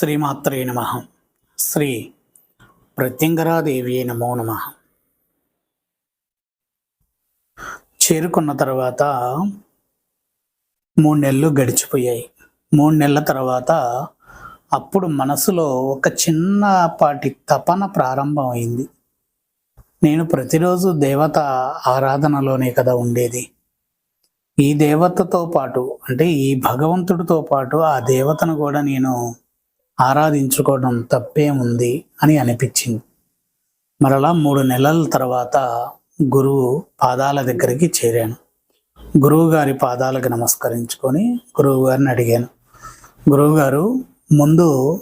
శ్రీమాత్రే నమ. శ్రీ ప్రత్యంగరాదేవి నమో నమ. చేరుకున్న తర్వాత మూడు నెలలు గడిచిపోయాయి. మూడు నెలల తర్వాత అప్పుడు మనసులో ఒక చిన్నపాటి తపన ప్రారంభమైంది. నేను ప్రతిరోజు దేవత ఆరాధనలోనే కదా ఉండేది. ఈ దేవతతో పాటు అంటే ఈ భగవంతుడితో పాటు ఆ దేవతను కూడా నేను ఆరాధించుకోవడం తప్పే ఉంది అని అనిపించింది. మరలా మూడు నెలల తర్వాత గురువు పాదాల దగ్గరికి చేరాను. గురువుగారి పాదాలకు నమస్కరించుకొని గురువుగారిని అడిగాను. గురువుగారు ముందు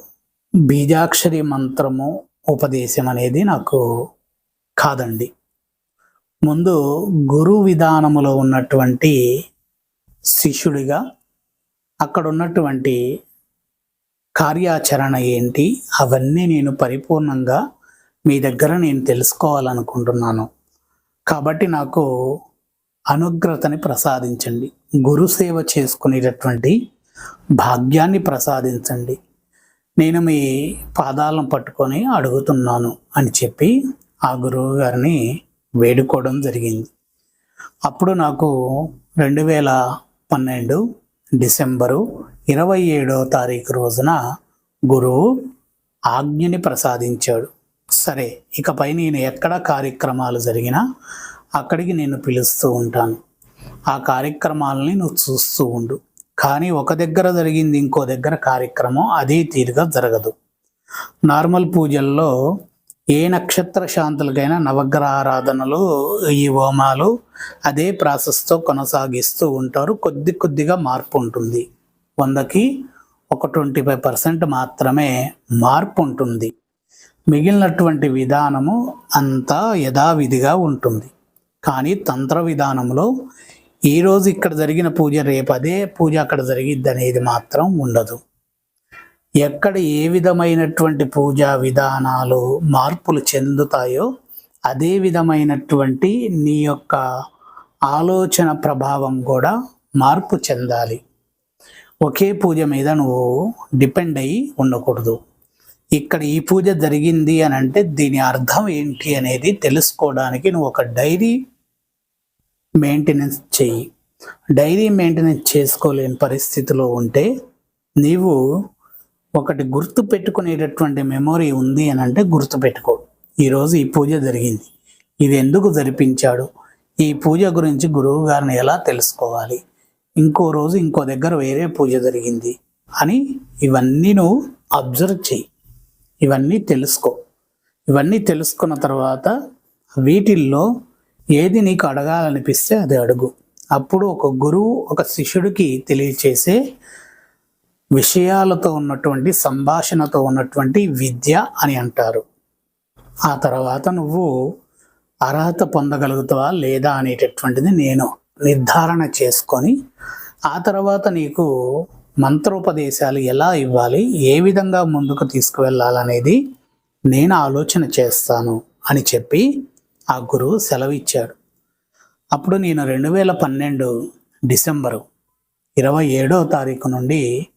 బీజాక్షరి మంత్రము ఉపదేశం అనేది నాకు కాదండి. ముందు గురు విధానములో ఉన్నటువంటి శిష్యుడిగా అక్కడ ఉన్నటువంటి కార్యాచరణ ఏంటి? అవన్నీ నేను పరిపూర్ణంగా మీ దగ్గర నేను తెలుసుకోవాలనుకుంటున్నాను. కాబట్టి నాకు అనుగ్రతని ప్రసాదించండి. గురు సేవ చేసుకునేటటువంటి భాగ్యాన్ని ప్రసాదించండి. నేను మీ పాదాలను పట్టుకొని అడుగుతున్నాను అని చెప్పి ఆ గురువు గారిని వేడుకోవడం జరిగింది. అప్పుడు నాకు రెండు వేల పన్నెండు డిసెంబరు ఇరవై ఏడో తారీఖు రోజున గురువు ఆజ్ఞని ప్రసాదించాడు. సరే ఇకపై నేను ఎక్కడ కార్యక్రమాలు జరిగినా అక్కడికి నేను పిలుస్తూ ఉంటాను. ఆ కార్యక్రమాలని నువ్వు చూస్తూ ఉండు. కానీ ఒక దగ్గర జరిగింది ఇంకో దగ్గర కార్యక్రమం అదే తీరుగా జరగదు. నార్మల్ పూజల్లో ఏ నక్షత్ర శాంతులకైనా నవగ్రహ ఆరాధనలు ఈ హోమాలు అదే ప్రాసెస్తో కొనసాగిస్తూ ఉంటారు. కొద్ది కొద్దిగా మార్పు ఉంటుంది. వందకి ఒక ట్వంటీ ఫైవ్ పర్సెంట్ మాత్రమే మార్పు ఉంటుంది. మిగిలినటువంటి విధానము అంతా యథావిధిగా ఉంటుంది. కానీ తంత్ర విధానంలో ఈరోజు ఇక్కడ జరిగిన పూజ రేపు అదే పూజ అక్కడ జరిగిద్ది అనేది మాత్రం ఉండదు. ఎక్కడ ఏ విధమైనటువంటి పూజా విధానాలు మార్పులు చెందుతాయో అదే విధమైనటువంటి నీ యొక్క ఆలోచన ప్రభావం కూడా మార్పు చెందాలి. ఒకే పూజ మీద నువ్వు డిపెండ్ అయ్యి ఉండకూడదు. ఇక్కడ ఈ పూజ జరిగింది అని అంటే దీని అర్థం ఏంటి అనేది తెలుసుకోవడానికి నువ్వు ఒక డైరీ మెయింటెనెన్స్ చెయ్యి. డైరీ మెయింటెనెన్స్ చేసుకోలేని పరిస్థితిలో ఉంటే నీవు ఒకటి గుర్తు పెట్టుకునేటటువంటి మెమొరీ ఉంది అని అంటే గుర్తు పెట్టుకో ఈరోజు ఈ పూజ జరిగింది. ఇది ఎందుకు జరిపించాడు? ఈ పూజ గురించి గురువు గారిని ఎలా తెలుసుకోవాలి? ఇంకో రోజు ఇంకో దగ్గర వేరే పూజ జరిగింది అని ఇవన్నీ నువ్వు అబ్జర్వ్ చెయ్యి. ఇవన్నీ తెలుసుకో. ఇవన్నీ తెలుసుకున్న తర్వాత వీటిల్లో ఏది నీకు అడగాలనిపిస్తే అది అడుగు. అప్పుడు ఒక గురువు ఒక శిష్యుడికి తెలియచేసే విషయాలతో ఉన్నటువంటి సంభాషణతో ఉన్నటువంటి విద్య అని అంటారు. ఆ తర్వాత నువ్వు అర్హత పొందగలుగుతావా లేదా అనేటటువంటిది నేను నిర్ధారణ చేసుకొని ఆ తర్వాత నీకు మంత్రోపదేశాలు ఎలా ఇవ్వాలి ఏ విధంగా ముందుకు తీసుకువెళ్ళాలనేది నేను ఆలోచన చేస్తాను అని చెప్పి ఆ గురువు సెలవిచ్చాడు. అప్పుడు నేను రెండు వేల పన్నెండు డిసెంబరు ఇరవై ఏడవ తారీఖు నుండి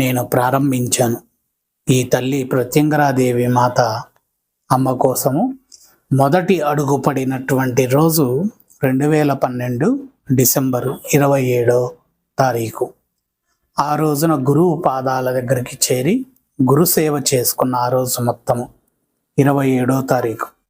నేను ప్రారంభించాను. ఈ తల్లి ప్రత్యంగరాదేవి మాత అమ్మ కోసము మొదటి అడుగు పడినటువంటి రోజు రెండు వేల పన్నెండు డిసెంబరు ఇరవై ఏడో తారీఖు. ఆ రోజున గురువు పాదాల దగ్గరికి చేరి గురుసేవ చేసుకున్న ఆ రోజు మొత్తము ఇరవై ఏడో తారీఖు.